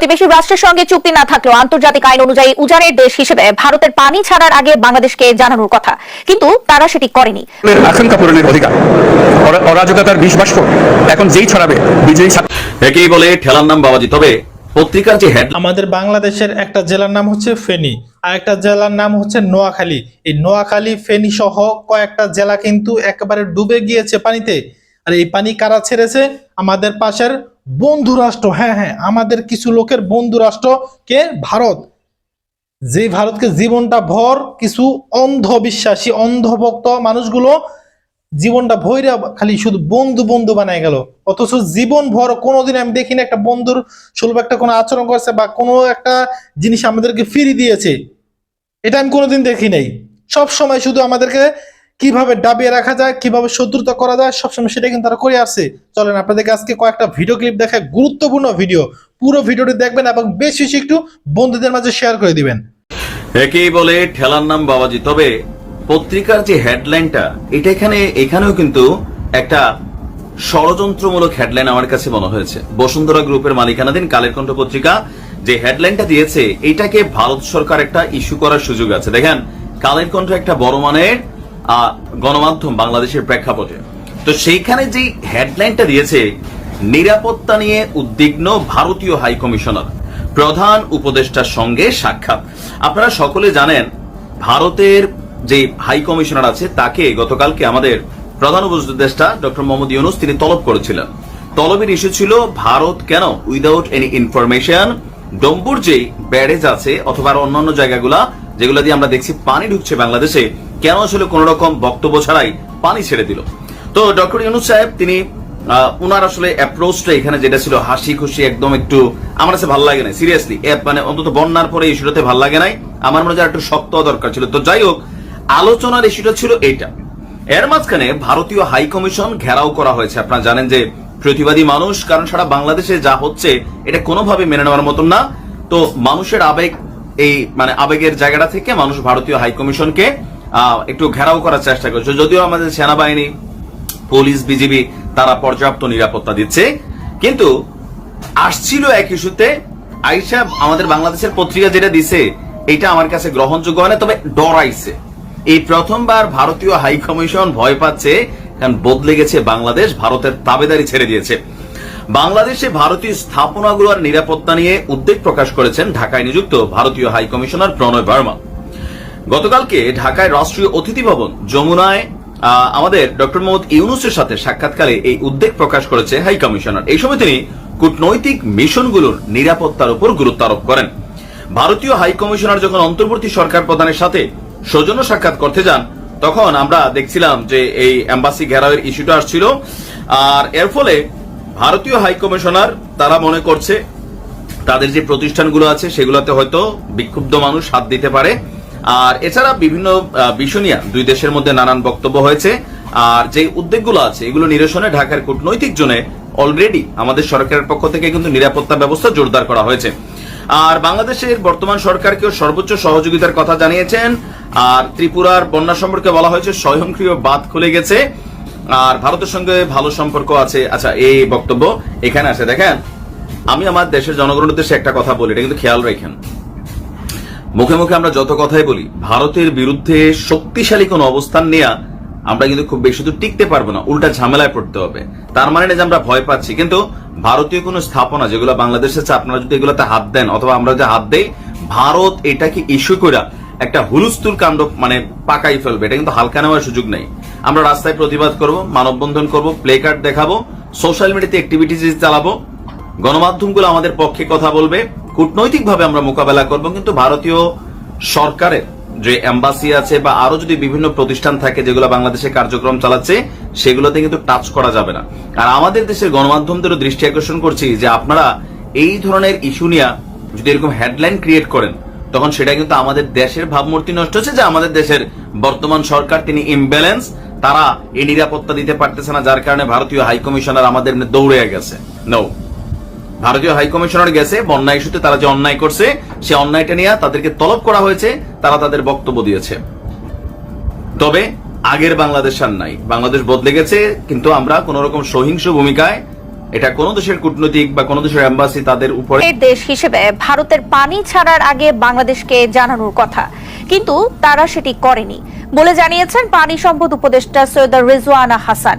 প্রতিবেশী রাষ্ট্রের সঙ্গে চুক্তি না থাকলেও আন্তর্জাতিক আইন অনুযায়ী উজানের দেশ হিসেবে ভারতের পানি ছাড়ার আগে বাংলাদেশকে জানানোর কথা। কিন্তু তারা সেটি করেনি। আকাঙ্ক্ষা পূরণের অধিকার। অরাজকতার বিষ বাষ্প। এখন যেই ছড়াবে বিজয়ী একেই বলে ঠেলার নাম বাবাজি। তবে পত্রিকার যে হেড আমাদের বাংলাদেশের একটা জেলার নাম হচ্ছে ফেনী আর একটা জেলার নাম হচ্ছে নোয়াখালী। এই নোয়াখালী ফেনী সহ কয়েকটা জেলা কিন্তু একেবারে ডুবে গিয়েছে পানিতে। আর এই পানি কারা ছেড়েছে? আমাদের পাশের বন্ধু রাষ্ট্র হ্যাঁ হ্যাঁ আমাদের কিছু লোকের বন্ধু রাষ্ট্র কে? ভারত। যে ভারতকে জীবনটা ভর কিছু অন্ধবিশ্বাসী, অন্ধভক্ত মানুষগুলো জীবনটা ভৈরা, খালি শুধু বন্ধু বন্ধু বানায় গেল। অথচ জীবন ভর কোনোদিন আমি দেখি না একটা বন্ধুর সুলভ একটা কোনো আচরণ করছে বা কোনো একটা জিনিস আমাদেরকে ফিরিয়ে দিয়েছে। এটা আমি কোনোদিন দেখি নাই। সব সময় শুধু আমাদেরকে কীভাবে ডাবিয়ে রাখা যায়, কীভাবে শত্রুতা করা যায়, সবসময় সেটা কিন্তু তারা করে আসছে চলেন, আপনাদেরকে আজকে কয়েকটা ভিডিও ক্লিপ দেখায়, গুরুত্বপূর্ণ ভিডিও পুরো ভিডিওটি দেখবেন এবং বেশি বেশি একটু বন্ধুদের মাঝে শেয়ার করে দিবেন। একেই বলে ঠেলার নাম বাবাজি। তবে পত্রিকার যে হেডলাইনটা এটা এখানে, এখানেও কিন্তু একটা ষড়যন্ত্রমূলক হেডলাইন আমার কাছে মনে হয়েছে। বসুন্ধরা গ্রুপের মালিকানাধীন কালের কণ্ঠ পত্রিকা যে হেডলাইনটা দিয়েছে, এটাকে ভারত সরকার একটা ইস্যু করার সুযোগ আছে। দেখেন, কালের কণ্ঠ একটা বড় মানের গণমাধ্যম বাংলাদেশের প্রেক্ষাপটে। তো সেইখানে যে হেডলাইনটা দিয়েছে, নিরাপত্তা নিয়ে উদ্বিগ্ন ভারতীয় হাই কমিশনার প্রধান উপদেষ্টার সঙ্গে সাক্ষাৎ। আপনারা সকলে জানেন, ভারতের যে হাই কমিশনার আছে, তাকে গতকালকে আমাদের প্রধান উপদেষ্টা ডক্টর মোহাম্মদ ইউনুস তিনি তলব করেছিলেন। তলবের ইস্যু ছিল, ভারত কেন উইদাউট এনি ইনফরমেশন ডম্বুর যে ব্যারেজ আছে, অথবা অন্যান্য জায়গাগুলা, যেগুলো দিয়ে আমরা দেখছি পানি ঢুকছে বাংলাদেশে কেন আসলে কোন রকম বক্তব্য ছাড়াই পানি ছেড়ে দিল? তো ডক্টর ইউনুস সাহেব, তিনি উনার আসলে অ্যাপ্রোচটা এখানে যেটা ছিল হাসি খুশি একদম একটু আমার কাছে ভালো লাগে না সিরিয়াসলি মানে অন্তত বন্যার পরে ইস্যুটাতে ভালো লাগে নাই। আমার মনে হয় একটু শক্ত দরকার ছিল। তো যাই হোক, আলোচনার ইস্যুটা ছিল এইটা। এর মাঝখানে ভারতীয় হাই কমিশন ঘেরাও করা হয়েছে। আপনারা জানেন যে প্রতিবাদী মানুষ, কারণ সারা বাংলাদেশে যা হচ্ছে, এটা কোনোভাবে মেনে নেওয়ার মতন না। তো মানুষের আবেগ, এই মানে আবেগের জায়গাটা থেকে মানুষ ভারতীয় হাই কমিশনকে একটু ঘেরাও করার চেষ্টা করছে। যদিও আমাদের সেনাবাহিনী, পুলিশ, বিজিবি, তারা পর্যাপ্ত নিরাপত্তা দিচ্ছে। কিন্তু আসছিল এক ইস্যুতে আইসা আমাদের বাংলাদেশের পত্রিকা যেটা দিছে, এটা আমার কাছে গ্রহণযোগ্য হয় না, তবে ডরাইছে। এই প্রথমবার ভারতীয় হাই কমিশন ভয় পাচ্ছে, কারণ বদলে গেছে বাংলাদেশ, ভারতের তাবেদারি ছেড়ে দিয়েছে। বাংলাদেশে ভারতীয় স্থাপনাগুলোর নিরাপত্তা নিয়ে উদ্বেগ প্রকাশ করেছেন ঢাকায় নিযুক্ত ভারতীয় হাই কমিশনার প্রণয় বর্মা। গতকালকে ঢাকায় রাষ্ট্রীয় অতিথি ভবন যমুনায় আমাদের ডক্টর মোহাম্মদ ইউনুসের সাথে সাক্ষাৎকারে এই উদ্বেগ প্রকাশ করেছে হাই কমিশনার। এই সময় তিনি কূটনৈতিক মিশনগুলোর নিরাপত্তার উপর গুরুত্ব আরোপ করেন। ভারতীয় হাই কমিশনার যখন অন্তর্বর্তী সরকার প্রধানের সাথে সৌজন্য সাক্ষাৎ করতে যান, তখন আমরা দেখছিলাম যে এই এম্বাসি ঘেরাওয়ের ইস্যুটা আসছিল। আর এর ফলে ভারতীয় হাই কমিশনার, তারা মনে করছে, তাদের যে প্রতিষ্ঠানগুলো আছে, সেগুলোতে হয়তো বিক্ষুব্ধ মানুষ হাত দিতে পারে। আর এছাড়া বিভিন্ন বিষয় নিয়ে দুই দেশের মধ্যে নানান বক্তব্য হয়েছে। আর যে উদ্যোগগুলো আছে, এগুলো নিরসনে ঢাকার কূটনৈতিক জোনে অলরেডি আমাদের সরকারের পক্ষ থেকে কিন্তু নিরাপত্তা ব্যবস্থা জোরদার করা হয়েছে। আর বাংলাদেশের বর্তমান সরকারকেও সর্বোচ্চ সহযোগিতার কথা জানিয়েছেন। আর ত্রিপুরার বন্যা সম্পর্কে বলা হয়েছে, স্বয়ংক্রিয় বাঁধ খুলে গেছে। আর ভারতের সঙ্গে ভালো সম্পর্ক আছে। আচ্ছা এই বক্তব্য এখানে আছে। দেখেন, আমি আমার দেশের জনগণের উদ্দেশ্যে একটা কথা বলি, এটা কিন্তু খেয়াল রাখেন। মুখে মুখে আমরা যত কথাই বলি, ভারতের বিরুদ্ধে শক্তিশালী কোন অবস্থান নেয়া আমরা কিন্তু খুব বেশি দূর টিকতে পারব না, উল্টা ঝামেলায় পড়তে হবে। তার মানে না যে আমরা ভয় পাচ্ছি। কিন্তু ভারতীয় কোন স্থাপনা যেগুলো বাংলাদেশে আছে, আপনারা যদি এগুলোতে হাত দেন, অথবা আমরা যদি হাত দেই, ভারত এটাকে ইস্যু করে একটা হুলুস্তুল কাণ্ড মানে পাকাই ফেলবে। এটা কিন্তু হালকা নেওয়ার সুযোগ নেই। আমরা রাস্তায় প্রতিবাদ করব, মানববন্ধন করব প্লে কার্ড দেখাবো সোশ্যাল মিডিয়াতে অ্যাক্টিভিটিস চালাবো, গণমাধ্যমগুলো আমাদের পক্ষে কথা বলবে। কূটনৈতিকভাবে আমরা মোকাবেলা করব, কিন্তু ভারতীয় সরকারের যে এম্বাসি আছে বা আরও যদি বিভিন্ন প্রতিষ্ঠান থাকে যেগুলো বাংলাদেশে কার্যক্রম চালাচ্ছে, সেগুলোতে কিন্তু টাচ করা যাবে না। আর আমাদের দেশের গণমাধ্যমদেরও দৃষ্টি আকর্ষণ করছি যে আপনারা এই ধরনের ইস্যু নিয়ে যদি এরকম হেডলাইন ক্রিয়েট করেন, তখন সেটা কিন্তু আমাদের দেশের ভাবমূর্তি নষ্ট হচ্ছে, যে আমাদের দেশের বর্তমান সরকার, তিনি ইমব্যালেন্স তারা এই নিরাপত্তা দিতে পারতেছে না, যার কারণে ভারতীয় হাই কমিশনার আমাদের দৌড়ে গেছে। নো ভারতীয় হাই কমিশনার গেছে, বন্যা ইস্যুতে তারা যে অন্যায় করছে, সে অন্যায়টা নিয়ে তাদেরকে তলব করা হয়েছে, তারা তাদের বক্তব্য দিয়েছে। তবে আগের বাংলাদেশ আর নাই। বাংলাদেশ বদলে গেছে, কিন্তু আমরা কোন রকম সহিংস ভূমিকায় এটা কোন দেশের কূটনৈতিক বা কোন দেশের এম্বাসি তাদের উপরে দেশ হিসেবে ভারতের পানি ছাড়ার আগে বাংলাদেশকে জানানোর কথা। কিন্তু তারা সেটি করেনি। বলে জানিয়েছেন পানি সম্পদ উপদেষ্টা সৈয়দ রিজওয়ানা হাসান।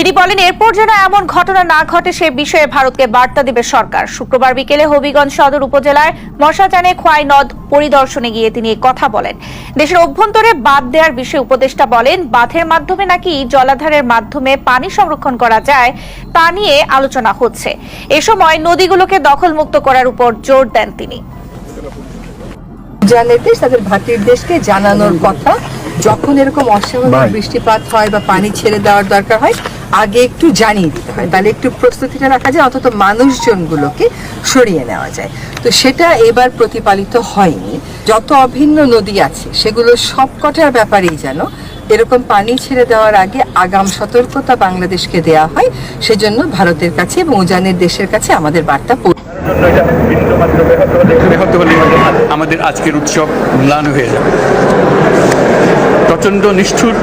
তিনি বলেন এরপর যেন এমন ঘটনা না ঘটে সে বিষয়ে ভারতকে বার্তা দেবে সরকার। শুক্রবার বিকেলে হবিগঞ্জ সদর উপজেলার মশাজানে খোয়াই নদ পরিদর্শনে গিয়ে তিনি কথা বলেন। দেশের অভ্যন্তরে বাঁধ দেওয়ার বিষয়ে উপদেষ্টা বলেন বাঁধের মাধ্যমে নাকি জলাধারের মাধ্যমে পানি সংরক্ষণ করা যায় তা নিয়ে আলোচনা হচ্ছে। এ সময় নদীগুলোকে দখলমুক্ত করার উপর জোর দেন তিনি। দেশ তাদের ভাটির দেশকে জানানোর কথা। যখন এরকম অস্বাভাবিক বৃষ্টিপাত হয় বা পানি ছেড়ে দেওয়ার দরকার হয় আগে একটু জানিয়ে দিতে হয়। তাহলে একটু প্রস্তুতিটা রাখা যায়, অন্তত মানুষজনগুলোকে সরিয়ে নেওয়া যায়। তো সেটা এবার প্রতিপালিত হয়নি। যত অভিন্ন নদী আছে, সেগুলো সবকটার ব্যাপারেই যেন এরকম পানি ছেড়ে দেওয়ার আগে আগাম সতর্কতা বাংলাদেশকে দেওয়া হয়, সেজন্য ভারতের কাছে এবং উজানের দেশের কাছে আমাদের বার্তা আমাদের আজকের উৎসব ম্লান হয়ে যাবে। প্রচণ্ড নিষ্ঠুর,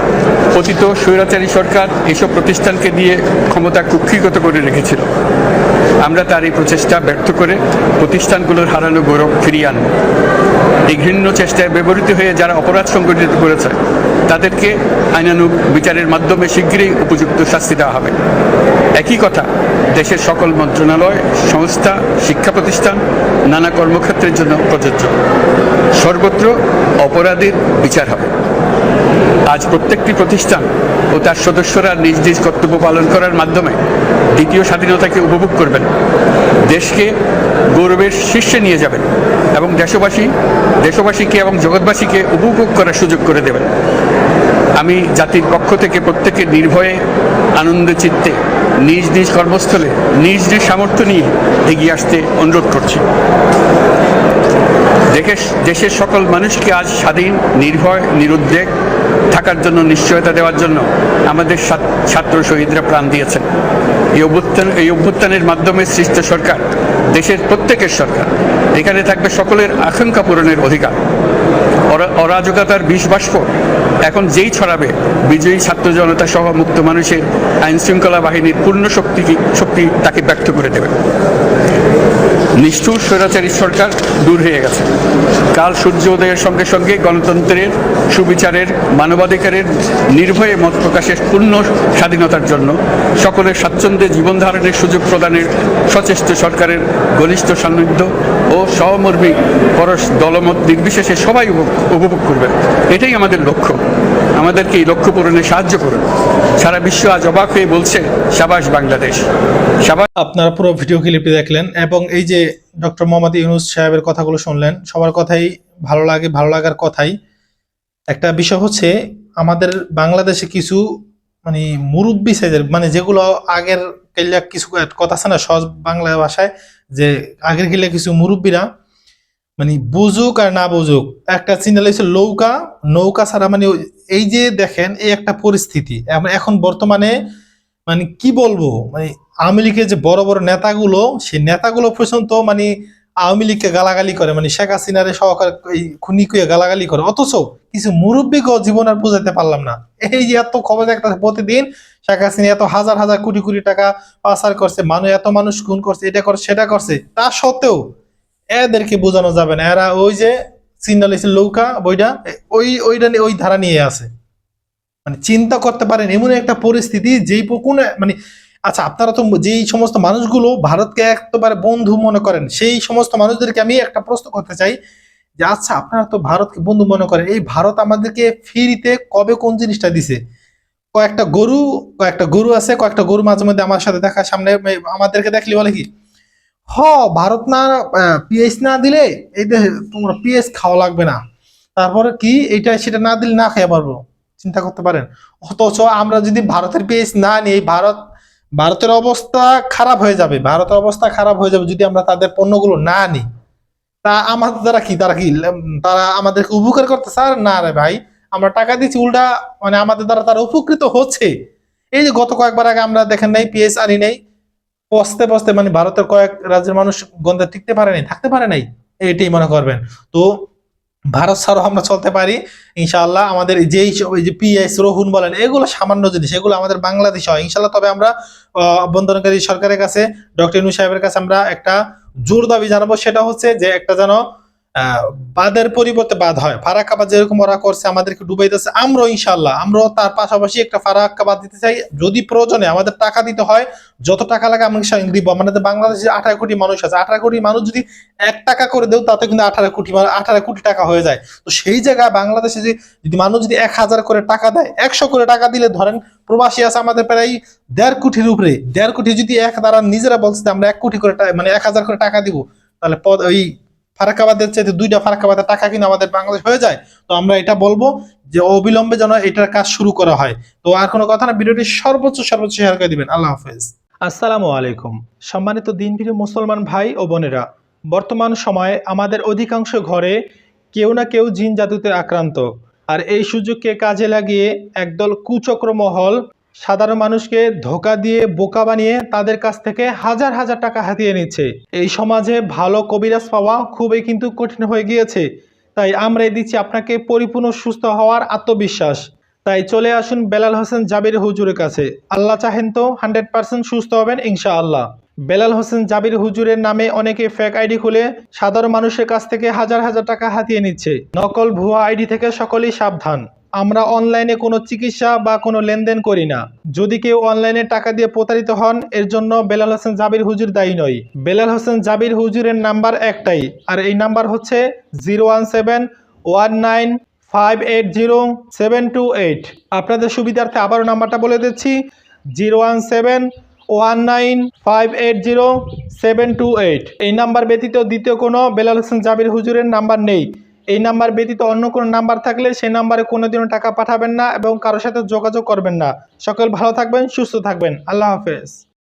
পতিত স্বৈরাচারী সরকার এসব প্রতিষ্ঠানকে দিয়ে ক্ষমতা কুক্ষিগত করে রেখেছিল। আমরা তার এই প্রচেষ্টা ব্যর্থ করে প্রতিষ্ঠানগুলোর হারানো গৌরব ফিরিয়ে আনব। এই ঘৃণ্য চেষ্টায় ব্যবহৃত হয়ে যারা অপরাধ সংগঠিত করেছে, তাদেরকে আইনানুগ বিচারের মাধ্যমে শীঘ্রই উপযুক্ত শাস্তি দেওয়া হবে। একই কথা, দেশের সকল মন্ত্রণালয়, সংস্থা, শিক্ষা প্রতিষ্ঠান, নানা কর্মক্ষেত্রের জন্য প্রযোজ্য। সর্বত্র অপরাধীর বিচার হবে। আজ প্রত্যেকটি প্রতিষ্ঠান ও তার সদস্যরা নিজ নিজ কর্তব্য পালন করার মাধ্যমে দ্বিতীয় স্বাধীনতাকে উপভোগ করবেন। দেশকে গৌরবের শীর্ষে নিয়ে যাবেন এবং দেশবাসী, দেশবাসীকে এবং জগৎবাসীকে উপভোগ করার সুযোগ করে দেবেন। আমি জাতির পক্ষ থেকে প্রত্যেকে নির্ভয়ে, আনন্দ চিত্তে, নিজ নিজ কর্মস্থলে, নিজ নিজ সামর্থ্য নিয়ে এগিয়ে আসতে অনুরোধ করছি। দেশের সকল মানুষকে আজ স্বাধীন, নির্ভয়, নিরুদ্বেগ থাকার জন্য, নিশ্চয়তা দেওয়ার জন্য আমাদের ছাত্র- শহীদরা প্রাণ দিয়েছেন। এই অভ্যুত্থান, এই অভ্যুত্থানের মাধ্যমে সৃষ্ট সরকার, দেশের প্রত্যেকের সরকার, এখানে থাকবে সকলের আকাঙ্ক্ষা পূরণের অধিকার। অরা- অরাজকতার বিষ বাষ্প এখন যেই ছড়াবে, বিজয়ী ছাত্র জনতা সহ মুক্ত মানুষের আইনশৃঙ্খলা বাহিনীর পূর্ণ শক্তি শক্তি তাকে ব্যক্ত করে দেবে। নিষ্ঠুর স্বৈরাচারী সরকার দূর হয়ে গেছে। কাল সূর্য উদয়ের সঙ্গে সঙ্গে গণতন্ত্রের সুবিচারের, মানবাধিকারের নির্ভয়ে মত প্রকাশের পূর্ণ স্বাধীনতার জন্য সকলের স্বাচ্ছন্দ্যে জীবন ধারণের সুযোগ প্রদানের সচেষ্ট সরকারের ঘনিষ্ঠ সান্নিধ্য ও সহমর্মী পরশ দলমত নির্বিশেষে সবাই উপভোগ- করবেন। এটাই আমাদের লক্ষ্য। আমাদেরকে এই লক্ষ্য পূরণে সাহায্য করুন। সারা বিশ্ব আজ অবাক হয়ে বলছে, সাবাস বাংলাদেশ। সাবাস আপনারা পুরো ভিডিও ক্লিপটি দেখলেন এবং এই যে ডক্টর মোহাম্মদ ইউনুস সাহেবের কথাগুলো শুনলেন, সবার কথাই ভালো লাগে, ভালো লাগার কথাই। একটা বিষয় হচ্ছে, আমাদের বাংলাদেশে কিছু মানে মুরব্বী সাইজের মানে যেগুলো আগের কেল্লা কিছু কথা আছে না, সহজ বাংলা ভাষায়, যে আগের গেলে কিছু মুরব্বীরা মানে বুঝুক আর না বুঝুক, একটা চিন্তা হচ্ছে নৌকা নৌকা ছাড়া মানে এই যে দেখেন, এই একটা পরিস্থিতি। এখন বর্তমানে মানে কি বলব মানে আওয়ামী লীগের যে বড় বড় নেতাগুলো, সেই নেতাগুলো পর্যন্ত মানে আওয়ামী লীগকে গালাগালি করে মানে শেখ হাসিনারে সহকার এই খুনি কুয়ে গালাগালি করে। অথচ কিছু মুরব্বীকেও জীবন আর বুঝাতে পারলাম না। এই যে এত খবর একটা প্রতিদিন, শেখ হাসিনা এত হাজার হাজার কোটি কোটি টাকা পাচার করছে, মানুষ এত মানুষ খুন করছে, এটা করছে, সেটা করছে। তা সত্ত্বেও এদেরকে বোঝানো যাবে না। এরা ওই যে সিগনাল লৌকা বইটা ওই, ওইটা ওই ধারা নিয়ে আছে। মানে চিন্তা করতে পারেন, এমন একটা পরিস্থিতি যেই কোন মানে আচ্ছা আপনারা তো যেই সমস্ত মানুষগুলো ভারতকে একেবারে বন্ধু মনে করেন, সেই সমস্ত মানুষদেরকে আমি একটা প্রশ্ন করতে চাই যে আচ্ছা আপনারা তো ভারতকে বন্ধু মনে করেন, এই ভারত আমাদেরকে ফ্রিতে কবে কোন জিনিসটা দিছে? কয়েকটা গরু কয়েকটা গরু আছে, কয়েকটা গরু মাঝে মধ্যে আমার সাথে দেখা সামনে আমাদেরকে দেখলি বলে কি হ, ভারত না পিএইচ না দিলে এই যে তোমরা পিএইচ খাওয়া লাগবে না। তারপরে কি? এটা সেটা না দিলে না খেয়ে পারব। চিন্তা করতে পারেন। অথচ আমরা যদি ভারতের পিএইচ না নিই, ভারত, ভারতের অবস্থা খারাপ হয়ে যাবে। ভারতের অবস্থা খারাপ হয়ে যাবে যদি আমরা তাদের পণ্যগুলো না নিই। তা আমাদের দ্বারা কি? তারা কি তারা আমাদেরকে উপকার করতে স্যার না রে ভাই। আমরা টাকা দিচ্ছি উল্টা মানে আমাদের দ্বারা তারা উপকৃত হচ্ছে। এই যে গত কয়েকবার আগে আমরা দেখেন নাই পিএস আনি নেই। পস্তে পস্তে মানে ভারতের কয়েক রাজ্যের মানুষ গন্ধে টিকতে পারে নাই থাকতে পারে নাই এটাই মনে করবেন। তো ভারত ছাড়াও আমরা চলতে পারি ইনশাআল্লাহ আমাদের যেই যে পিএস রহুন বলেন এগুলো সামান্য জিনিস এগুলো আমাদের বাংলাদেশ হয়। ইনশাআল্লাহ তবে আমরা আহ, অভ্যন্তরীণকারী সরকারের কাছে ডক্টর ইনু সাহেবের কাছে আমরা একটা জোর দাবি জানাব সেটা হচ্ছে যে একটা যেন বাদের পরিবর্তে বাদ হয়। ফারাক্কা বাদ যেরকম ওরা করছে, আমাদেরকে ডুবাই দিচ্ছে আমরাও ইনশাল্লাহ আমরাও তার পাশাপাশি একটা ফারাক্কা বাদ দিতে চাই। যদি প্রয়োজনে আমাদের টাকা দিতে হয়, যত টাকা লাগে আমরা ইনশাআল্লাহ দিব। আমাদের বাংলাদেশে আঠারো কোটি মানুষ আছে। আঠারো কোটি মানুষ যদি এক টাকা করে দেও, তাতে কিন্তু আঠারো কোটি আঠারো কোটি টাকা হয়ে যায়। তো সেই জায়গায় বাংলাদেশে যে যদি মানুষ যদি এক হাজার করে টাকা দেয়, একশো করে টাকা দিলে ধরেন প্রবাসী আছে আমাদের প্রায় দেড় কোটির উপরে। দেড় কোটি যদি এক তারা নিজেরা বলছে আমরা এক কোটি করে মানে এক হাজার করে টাকা দিব, তাহলে ওই ফারাক্কাবাদের চাইতে দুইটা ফারাক্কাবাদের টাকা কিন্তু আমাদের বাংলাদেশ হয়ে যায়, তো আমরা এটা বলব যে অবিলম্বে যেন এটার কাজ শুরু করা হয়। তো আর কোনো কথা না, ভিডিওটি সর্বোচ্চ সর্বোচ্চ শেয়ার করে দিবেন। আল্লাহ হাফেজ। আসসালামু আলাইকুম। সম্মানিত দিনপ্রিয় মুসলমান ভাই ও বোনেরা, বর্তমান সময়ে আমাদের অধিকাংশ ঘরে কেউ না কেউ জিন জাদুতে আক্রান্ত। আর এই সুযোগকে কাজে লাগিয়ে একদল কুচক্র মহল সাধারণ মানুষকে ধোকা দিয়ে বোকা বানিয়ে তাদের কাছ থেকে হাজার হাজার টাকা হাতিয়ে নিচ্ছে। এই সমাজে ভালো কবিরাজ পাওয়া খুবই কিন্তু কঠিন হয়ে গিয়েছে। তাই আমরা দিচ্ছি আপনাকে পরিপূর্ণ সুস্থ হওয়ার আত্মবিশ্বাস। তাই চলে আসুন বেলাল হোসেন জাবির হুজুরের কাছে। আল্লাহ চাহেন তো হান্ড্রেড পার্সেন্ট সুস্থ হবেন ইনশাআল্লাহ। বেলাল হোসেন জাবির হুজুরের নামে অনেকে ফেক আইডি খুলে সাধারণ মানুষের কাছ থেকে হাজার হাজার টাকা হাতিয়ে নিচ্ছে। নকল ভুয়া আইডি থেকে সকলেই সাবধান। আমরা অনলাইনে কোনো চিকিৎসা বা কোনো লেনদেন করি না। যদি কেউ অনলাইনে টাকা দিয়ে প্রতারিত হন, এর জন্য বেলাল হোসেন জাবির হুজুর দায়ী নয় বেলাল হোসেন জাবির হুজুরের নাম্বার একটাই, আর এই নাম্বার হচ্ছে zero one seven one nine five eight zero seven two eight. আপনাদের সুবিধার্থে আবারও নাম্বারটা বলে দিচ্ছি, zero one seven one nine five eight zero seven two eight. এই নাম্বার ব্যতীত দ্বিতীয় কোনো বেলাল হোসেন জাবির হুজুরের নাম্বার নেই। এই নাম্বার ব্যতীত অন্য কোনো নাম্বার থাকলে সেই নাম্বারে কোনোদিনও টাকা পাঠাবেন না এবং কারোর সাথে যোগাযোগ করবেন না। সকল ভালো থাকবেন, সুস্থ থাকবেন। আল্লাহ হাফেজ।